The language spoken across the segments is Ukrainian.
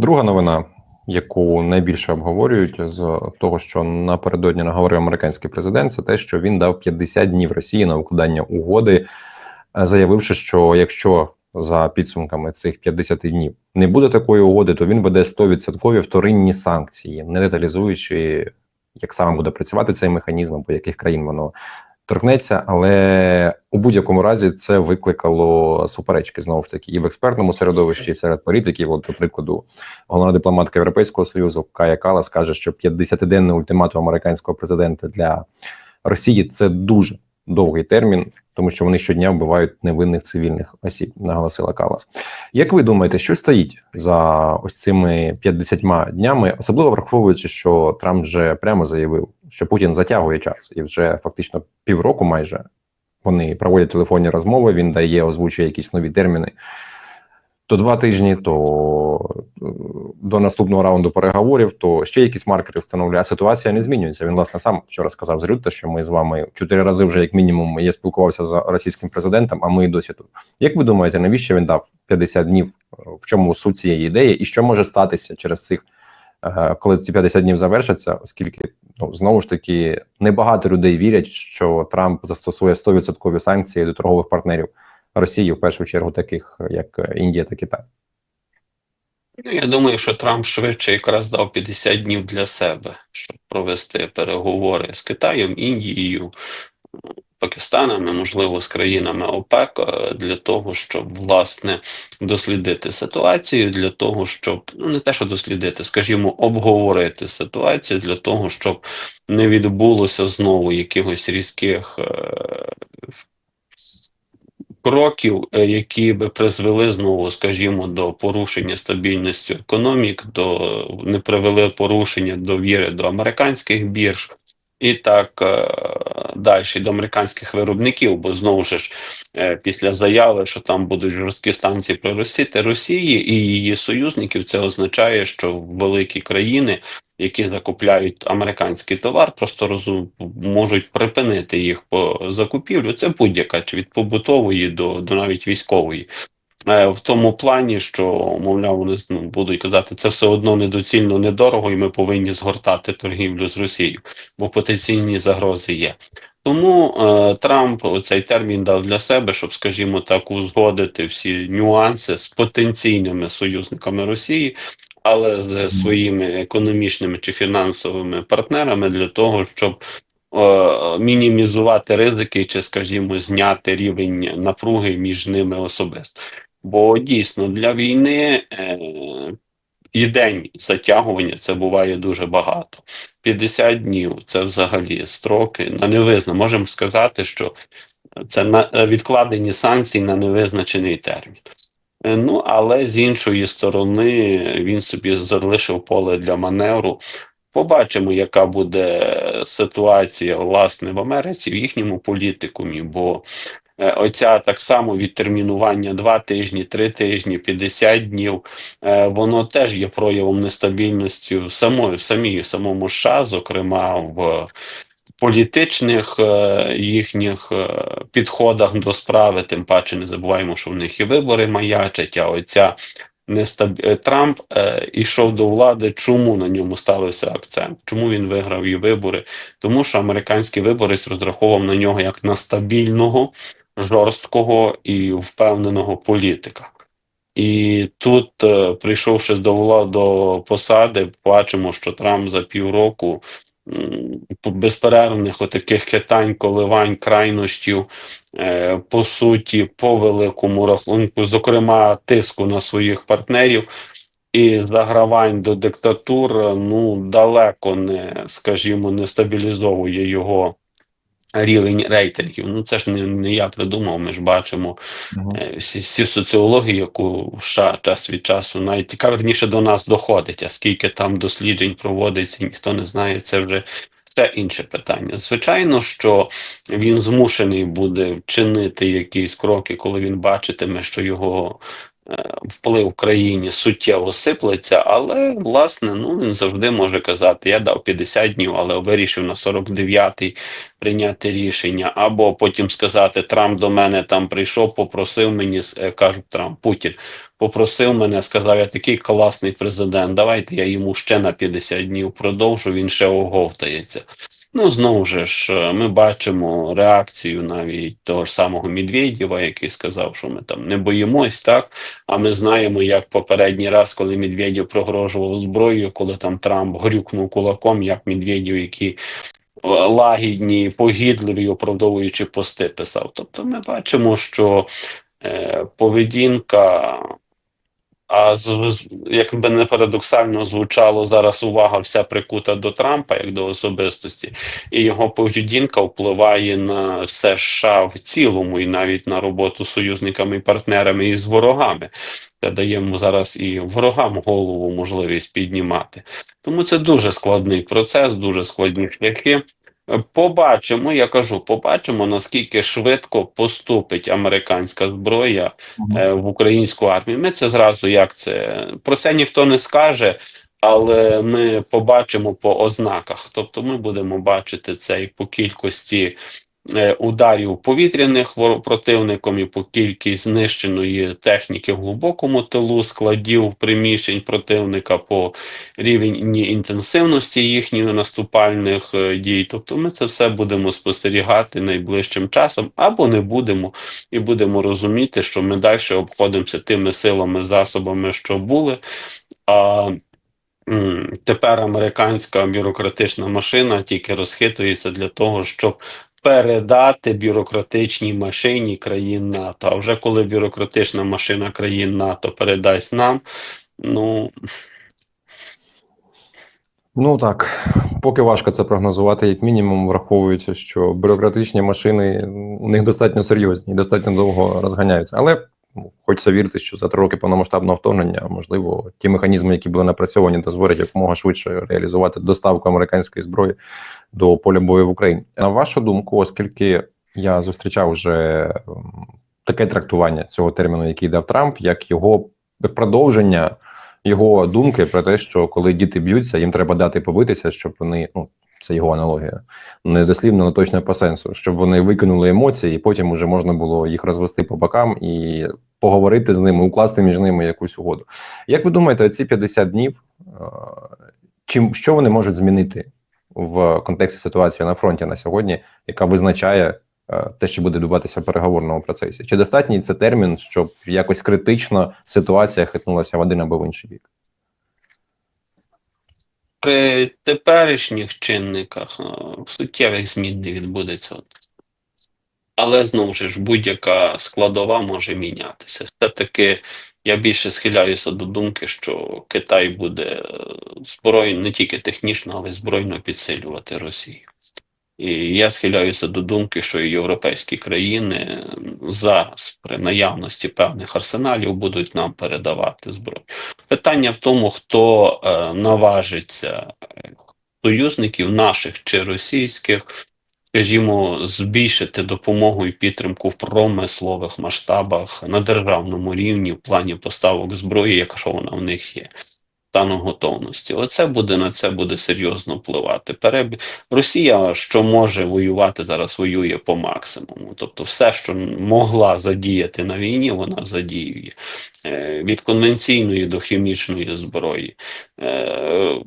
Друга новина, яку найбільше обговорюють з того, що напередодні наговорив американський президент, це те, що він дав 50 днів Росії на укладання угоди, е, заявивши, що якщо за підсумками цих 50 днів не буде такої угоди, то він веде 100% вторинні санкції, не деталізуючи, як саме буде працювати цей механізм або яких країн воно торкнеться, але у будь-якому разі це викликало суперечки знову ж таки і в експертному середовищі, і серед політиків. От, до прикладу, головна дипломатка Європейського союзу Кая Калас каже, що 50-денний ультиматум американського президента для Росії це дуже довгий термін, тому що вони щодня вбивають невинних цивільних осіб. Наголосила Калас. Як ви думаєте, що стоїть за ось цими 50 днями, особливо враховуючи, що Трамп вже прямо заявив, що Путін затягує час, і вже фактично півроку майже вони проводять телефонні розмови. Він дає, озвучує якісь нові терміни. То два тижні, то е, до наступного раунду переговорів, то ще якісь маркери встановлює. А ситуація не змінюється. Він власне сам вчора сказав з Рютте, що ми з вами чотири рази вже, як мінімум, я спілкувався з російським президентом. А ми і досі тут. Як ви думаєте, навіщо він дав 50 днів? В чому суть цієї ідеї, і що може статися через цих, е, коли ці 50 днів завершаться? Оскільки ну знову ж таки небагато людей вірять, що Трамп застосує 100% санкції до торгових партнерів. Росії в першу чергу, таких як Індія та Китай. Ну, я думаю, що Трамп швидше якраз дав 50 днів для себе, щоб провести переговори з Китаєм, Індією, Пакистаном, можливо, з країнами ОПЕК е, для того, щоб власне дослідити ситуацію, для того, щоб ну не те, що дослідити, скажімо, обговорити ситуацію для того, щоб не відбулося знову якихось різких. Е кроків, е, які би призвели знову, скажімо, до порушення стабільності економік, до не привели порушення довіри до американських бірж. І так е, далі до американських виробників, бо знову ж е, після заяви, що там будуть жорсткі станції проросіти Росії і її союзників, це означає, що великі країни які закупляють американський товар, просто розум можуть припинити їх по закупівлю. Це будь-яка чи від побутової до до навіть військової. Е, в тому плані, що мовляв, вони ну, будуть казати, це все одно недоцільно недорого, і ми повинні згортати торгівлю з Росією, бо потенційні загрози є. Тому е, Трамп цей термін дав для себе, щоб, скажімо так, узгодити всі нюанси з потенційними союзниками Росії, але з своїми економічними чи фінансовими партнерами для того, щоб е, мінімізувати ризики, чи, скажімо, зняти рівень напруги між ними особисто. Бо дійсно для війни е, і день затягування це буває дуже багато. 50 днів це взагалі строки на невизна. Можемо сказати, що це на відкладені санкції на невизначений термін. Е, ну, але з іншої сторони він собі залишив поле для маневру. Побачимо, яка буде ситуація власне в Америці в їхньому політикумі. Бо е, оця так само відтермінування 2 тижні, 3 тижні, 50 днів, е, воно теж є проявом нестабільності в самої в самій самому США, зокрема в політичних е, їхніх е, підходах до справи, тим паче не забуваємо, що в них і вибори маячать, а оця нестаб... Е, Трамп е, ішов до влади. Чому на ньому ставився акцент? Чому він виграв і вибори? Тому що американський виборець розраховував на нього як на стабільного, жорсткого і впевненого політика. І тут, е, прийшовши до влади до посади, бачимо, що Трамп за півроку безперервних отаких хитань, коливань, крайнощів, е, по суті, по великому рахунку, зокрема, тиску на своїх партнерів. І загравань до диктатур ну далеко не, скажімо, не стабілізовує його рівень рейтингів. Ну це ж не, не я придумав. Ми ж бачимо угу. всі, всі соціології, яку США час від часу навіть цікаво, верніше до нас доходить. А скільки там досліджень проводиться, ніхто не знає. Це вже це інше питання. Звичайно, що він змушений буде вчинити якісь кроки, коли він бачитиме, що його вплив країні суттєво сиплеться, але власне ну він завжди може казати: я дав 50 днів, але вирішив на 49-й прийняти рішення, або потім сказати: Трамп до мене там прийшов, попросив мені е, кажуть Трамп Путін. Попросив мене, сказав, я такий класний президент. Давайте я йому ще на 50 днів продовжу. Він ще оговтається. Ну знову ж е, ми бачимо реакцію навіть того ж самого Медведєва, який сказав, що ми там не боїмось, так а ми знаємо, як попередній раз, коли Медведєв прогрожував зброєю, коли там Трамп грюкнув кулаком, як Медведєв, який е, лагідні, погідливі, оправдовуючи пости, писав. Тобто, ми бачимо, що е, поведінка. А з, з- як би не парадоксально звучало зараз увага вся прикута до Трампа як до особистості, і його поведінка впливає на все США в цілому, і навіть на роботу з союзниками і партнерами і з ворогами. Це дає йому зараз і ворогам голову можливість піднімати. Тому це дуже складний процес, дуже складні шляхи. Побачимо, я кажу, побачимо наскільки швидко поступить американська зброя е, в українську армію. Ми це зразу як це про це ніхто не скаже, але ми побачимо по ознаках. Тобто, ми будемо бачити це і по кількості ударів повітряних противником, і по кількість знищеної техніки в глибокому тилу, складів приміщень противника по рівень інтенсивності їхніх наступальних е, дій. Тобто, ми це все будемо спостерігати найближчим часом або не будемо і будемо розуміти, що ми далі обходимося тими силами, засобами, що були. А тепер американська бюрократична машина тільки розхитується для того, щоб передати бюрократичній машині країн НАТО. А вже коли бюрократична машина країн НАТО передасть нам, ну Ну так, поки важко це прогнозувати, як мінімум, враховуючи, що бюрократичні машини у них достатньо серйозні і достатньо довго розганяються. Але ну, хочеться вірити, що за три роки повномасштабного вторгнення, можливо, ті механізми, які були напрацьовані, дозволять якомога швидше реалізувати доставку американської зброї до поля бою в Україні. На вашу думку, оскільки я зустрічав вже ем, таке трактування цього терміну, який дав Трамп, як його продовження його думки про те, що коли діти б'ються, їм треба дати побитися, щоб вони ну. Це його аналогія, не дослівно, але точно по сенсу, щоб вони викинули емоції, і потім вже можна було їх розвести по бокам і поговорити з ними, укласти між ними якусь угоду. Як ви думаєте, ці 50 днів, е, чим що вони можуть змінити в контексті ситуації на фронті на сьогодні, яка визначає е, те, що буде відбуватися в переговорному процесі? Чи достатній це термін, щоб якось критично ситуація хитнулася в один або в інший бік? При теперішніх чинниках е, суттєвих змін не відбудеться. Але знову ж будь-яка складова може мінятися. Все-таки я більше схиляюся до думки, що Китай буде е, збройно не тільки технічно, але й збройно підсилювати Росію. І я схиляюся до думки, що і європейські країни зараз при наявності певних арсеналів будуть нам передавати зброю. Питання в тому, хто е, наважиться е, союзників наших чи російських, скажімо, збільшити допомогу і підтримку в промислових масштабах на державному рівні в плані поставок зброї, якщо вона в них є. Стану готовності, оце буде на це буде серйозно впливати. Переб... Росія, що може воювати зараз, воює по максимуму. Тобто, все, що могла задіяти на війні, вона задіює Е, від конвенційної до хімічної зброї. Е,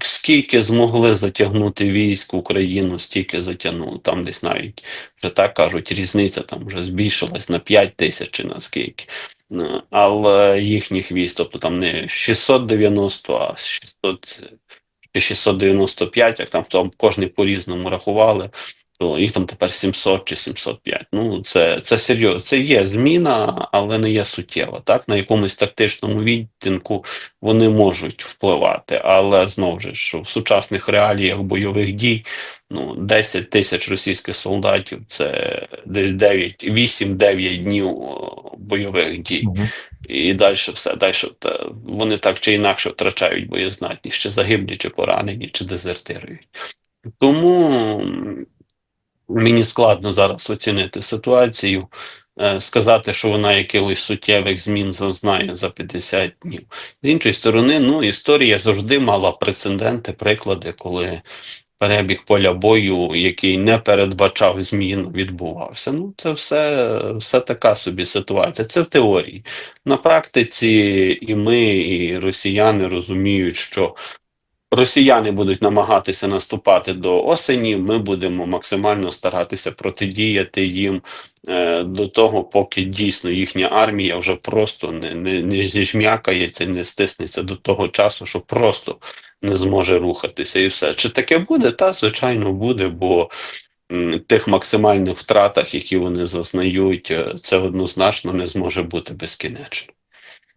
Скільки змогли затягнути військ Україну, стільки затягнули. Там десь навіть вже так кажуть, різниця там вже збільшилась на 5 тисяч чи на скільки. Е, Але їхніх військ, тобто там не 690, а 600 чи 695, як там, там кожний по-різному рахували, то їх там тепер 700 чи 705. Ну, це, це серйозно. Це є зміна, але не є суттєва. Так, на якомусь тактичному відтинку вони можуть впливати, але знову ж що в сучасних реаліях бойових дій ну 10 тисяч російських солдатів це десь 9, 8-9 днів бойових дій. Угу. І далі все, далі вони так чи інакше втрачають боєздатність, чи загиблі, чи поранені, чи дезертирують. Тому мені складно зараз оцінити ситуацію. е, сказати, що вона якихось суттєвих змін зазнає за 50 днів. З іншої сторони, ну історія завжди мала прецеденти, приклади, коли перебіг поля бою, який не передбачав змін, відбувався. Ну, це все, все така собі ситуація. Це в теорії. На практиці і ми, і росіяни розуміють, що росіяни будуть намагатися наступати до осені. Ми будемо максимально старатися протидіяти їм е, до того, поки дійсно їхня армія вже просто не, не, не зіжм'якається, не стиснеться до того часу, що просто не зможе рухатися, і все. Чи таке буде? Та звичайно буде, бо тих максимальних втратах, які вони зазнають, е, це однозначно не зможе бути безкінечно.